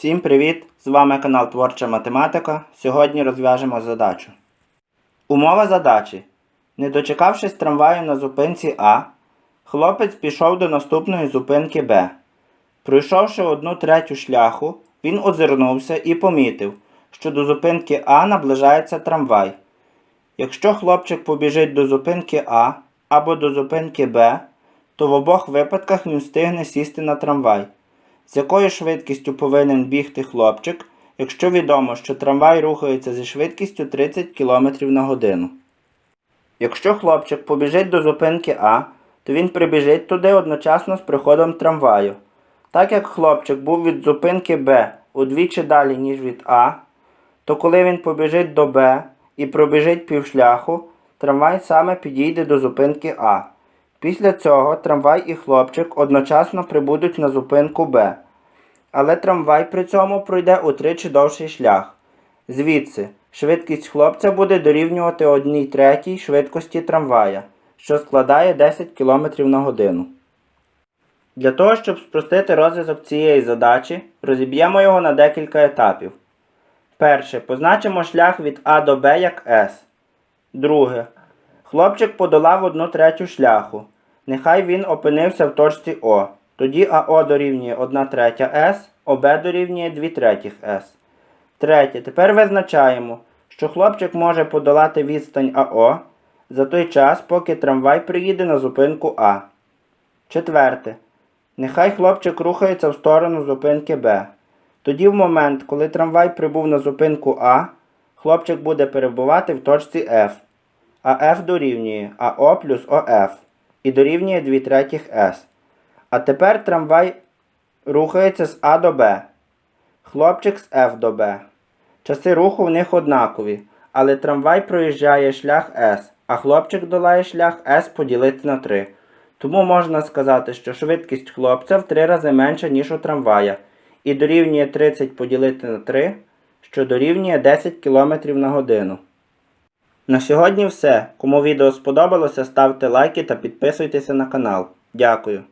Всім привіт! З вами канал Творча Математика. Сьогодні розв'яжемо задачу. Умова задачі. Не дочекавшись трамваю на зупинці А, хлопець пішов до наступної зупинки Б. Пройшовши одну третю шляху, він озирнувся і помітив, що до зупинки А наближається трамвай. Якщо хлопчик побіжить до зупинки А або до зупинки Б, то в обох випадках він встигне сісти на трамвай. З якою швидкістю повинен бігти хлопчик, якщо відомо, що трамвай рухається зі швидкістю 30 км на годину. Якщо хлопчик побіжить до зупинки А, то він прибіжить туди одночасно з приходом трамваю. Так як хлопчик був від зупинки Б удвічі далі, ніж від А, то коли він побіжить до Б і пробіжить півшляху, трамвай саме підійде до зупинки А. Після цього трамвай і хлопчик одночасно прибудуть на зупинку Б. Але трамвай при цьому пройде утричі довший шлях. Звідси, швидкість хлопця буде дорівнювати 1 третій швидкості трамвая, що складає 10 км на годину. Для того, щоб спростити розв'язок цієї задачі, розіб'ємо його на декілька етапів. Перше. Позначимо шлях від А до Б як S. Друге. Хлопчик подолав одну третю шляху. Нехай він опинився в точці О. Тоді АО дорівнює 1 третя С, ОБ дорівнює 2 третіх С. Третє. Тепер визначаємо, що хлопчик може подолати відстань АО за той час, поки трамвай приїде на зупинку А. Четверте. Нехай хлопчик рухається в сторону зупинки Б. Тоді в момент, коли трамвай прибув на зупинку А, хлопчик буде перебувати в точці F. А F дорівнює АО плюс ОФ і дорівнює 2 третіх С. А тепер трамвай рухається з А до Б. Хлопчик з F до Б. Часи руху в них однакові, але трамвай проїжджає шлях S, а хлопчик долає шлях S поділити на 3. Тому можна сказати, що швидкість хлопця в 3 рази менша, ніж у трамвая, і дорівнює 30 поділити на 3, що дорівнює 10 км на годину. На сьогодні все. Кому відео сподобалося, ставте лайки та підписуйтеся на канал. Дякую.